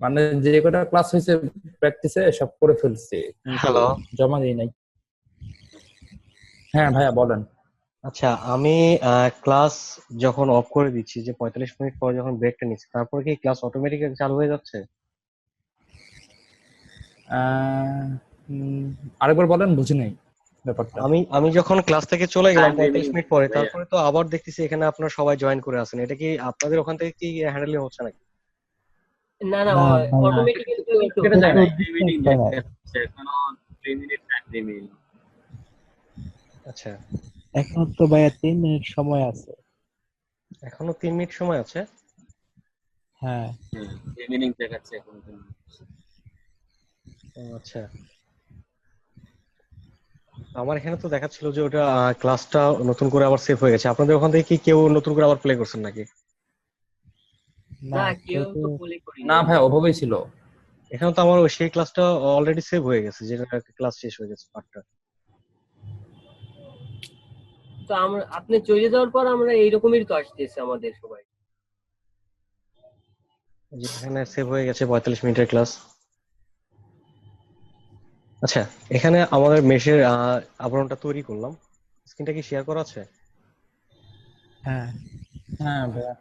মানে যে কটা ক্লাস হয়েছে প্র্যাকটিসে সব করে ফেলছি। হ্যালো জমা দিই নাই। হ্যাঁ ভাইয়া বলেন। আচ্ছা আমি ক্লাস যখন অফ করে দিচ্ছি যে পঁয়তাল্লিশ মিনিট পর যখন ব্রেকটা নিচ্ছি তারপর কি ক্লাস অটোমেটিক চালু হয়ে যাচ্ছে? আরেকবার বলেন বুঝি নাই ব্যাপারটা। আমি আমি যখন ক্লাস থেকে চলে গেলাম পঁয়তাল্লিশ মিনিট পরে তারপরে তো আবার দেখতেছি এখানে আপনারা সবাই জয়েন করে আছেন। এটা কি আপনাদের ওখান থেকে কি হ্যান্ডেলিং হচ্ছে নাকি? না না কেটে যায়। এখনও মিনিট টাইম রিমেইন আচ্ছা এখন তো ভাইয়া তিন মিনিট সময় আছে। এখনও তিন মিনিট সময় আছে? হ্যাঁ। রিমেইনিং দেখাচ্ছে এখন ও, আচ্ছা। আমার এখানে তো দেখাচ্ছিল যে ওটা ক্লাসটা নতুন করে আবার সেভ হয়ে গেছে। আপনাদের ওখান থেকে কি কেউ নতুন করে আবার প্লে করছেন নাকি? না কেউ তো বলে করি না ভাই ওভাবেই ছিল। এখানে তো আমার ওই সেই ক্লাসটা অলরেডি সেভ হয়ে গেছে যেটা ক্লাস শেষ হয়ে গেছে পার্টটা তো আমরা আপনি চলে যাওয়ার পর আমরা এইরকমই তো আসতেছে আমাদের সবাই। যেখানে সেভ হয়ে গেছে পঁয়তাল্লিশ মিনিটের ক্লাস আচ্ছা এখানে আমাদের মেশের আবরণটা তৈরি করলাম। স্ক্রিনটা কি শেয়ার করা আছে? হ্যাঁ। হ্যাঁ ভাইয়া।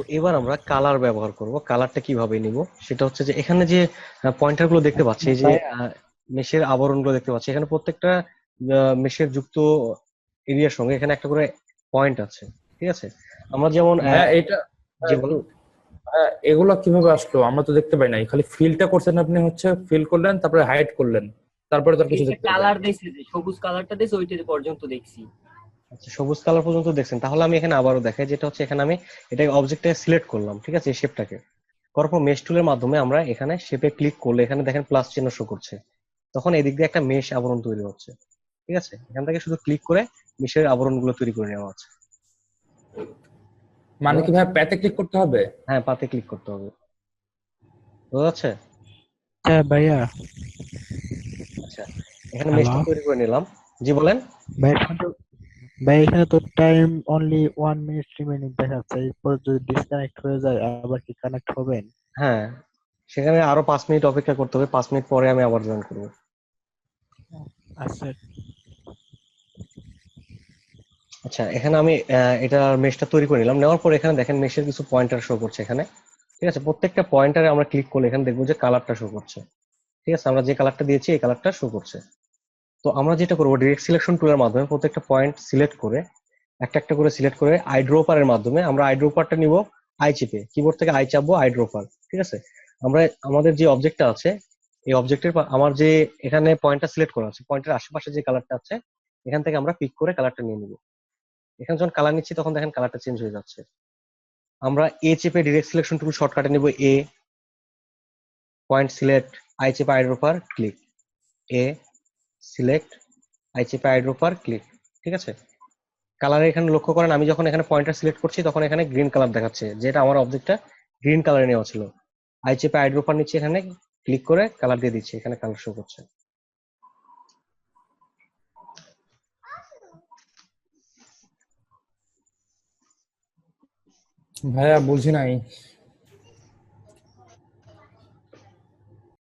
তো এবার আমরা কালার ব্যবহার করব। কালারটা কীভাবে নিব? সেটা হচ্ছে যে এখানে যে পয়েন্টারগুলো দেখতে পাচ্ছি এই যে মেশের আবরণগুলো দেখতে পাচ্ছি। এখানে প্রত্যেকটা মেশের যুক্ত এরিয়ার সঙ্গে এখানে একটা করে পয়েন্ট আছে ঠিক আছে? আমরা যেমন হ্যাঁ এটা হ্যাঁ, এগুলো কীভাবে আসলো? আমরা তো দেখতে পাই নাই। খালি ফিলটা করছেন আপনি হচ্ছে ফিল করলেন তারপরে হাইড করলেন। তারপরে তো কিছু কালার দেখছি যে সবুজ কালারটা দেখছি ওইটা পর্যন্ত দেখছি। আচ্ছা সবুজ কালার পর্যন্ত দেখছেন। তাহলে আমি এখানে আবারও দেখাই যেটা হচ্ছে এখানে আমি এটা অবজেক্টটা সিলেক্ট করলাম ঠিক আছে এই শেপটাকে করার পর মেশ টুলের মাধ্যমে আমরা এখানে শেপে ক্লিক করলে এখানে দেখেন প্লাস চিহ্ন শো করছে। তখন এদিক দিয়ে একটা মেশ আবরণ তৈরি হচ্ছে ঠিক আছে? এখান থেকে শুধু ক্লিক করে মেশের আবরণগুলো তৈরি করে নেওয়া আছে মানে কি ভাই প্যাতে ক্লিক করতে হবে? হ্যাঁ পাতে ক্লিক করতে হবে। বোঝা যাচ্ছে? হ্যাঁ ভাইয়া। আচ্ছা এখানে মেশটা তৈরি করে নিলাম। জি বলেন। ভাই এখন তো ভাই এখানে তো time only one minute remaining দেখাচ্ছে এরপর যদি ডিসকানেক্ট হয়ে যায় আবার কি কানেক্ট হবেন? হ্যাঁ সেখানে আরও পাঁচ মিনিট অপেক্ষা করতে হবে। পাঁচ মিনিট পরে আমি আবার জয়েন করব। আচ্ছা। আচ্ছা এখানে আমি এটা মেশটা তৈরি করে নিলাম। নেওয়ার পর এখানে দেখেন মেশের কিছু পয়েন্টার শো করছে এখানে। ঠিক আছে? প্রত্যেকটা পয়েন্টারে আমরা ক্লিক করলে এখানে দেখব যে কালারটা শো করছে। ঠিক আছে? আমরা যে কালারটা দিয়েছি এই কালারটা শো করছে। তো আমরা যেটা করব ডিরেক্ট সিলেকশন টুলের মাধ্যমে প্রত্যেকটা পয়েন্ট সিলেক্ট করে, একটা একটা করে সিলেক্ট করে আইড্রোপারের মাধ্যমে আমরা আইড্রোপারটা নিব আই চেপে কিবোর্ড থেকে আই চাপবো আইড্রোপার ঠিক আছে? আমরা, আমাদের যে অবজেক্টটা আছে, এই অবজেক্টের আমার যে এখানে পয়েন্টটা সিলেক্ট করা আছে পয়েন্টের আশেপাশে যে কালারটা আছে, এখান থেকে আমরা পিক করে কালারটা নিয়ে নিব। এখানে যখন কালার নিচ্ছি, তখন দেখেন কালারটা চেঞ্জ হয়ে যাচ্ছে। আমরা এ চেপে ডিরেক্ট সিলেকশন টুল শর্টকাটে নেব এ পয়েন্ট সিলেক্ট আই চেপে eyedropper click A select I চেপে আইড্রোপার ক্লিক ঠিক আছে? কালারে এখানে লক্ষ্য করেন, আমি যখন এখানে পয়েন্টার সিলেক্ট করছি, তখন এখানে গ্রিন কালার দেখাচ্ছে, যেটা আমার অবজেক্টটা গ্রিন কালারে নেওয়া ছিল। আই চেপে আইড্রোপার নিচ্ছি এখানে ক্লিক করে কালার দিয়ে দিচ্ছি, এখানে কালার শো করছে। ভাইয়া, বুঝি নাই।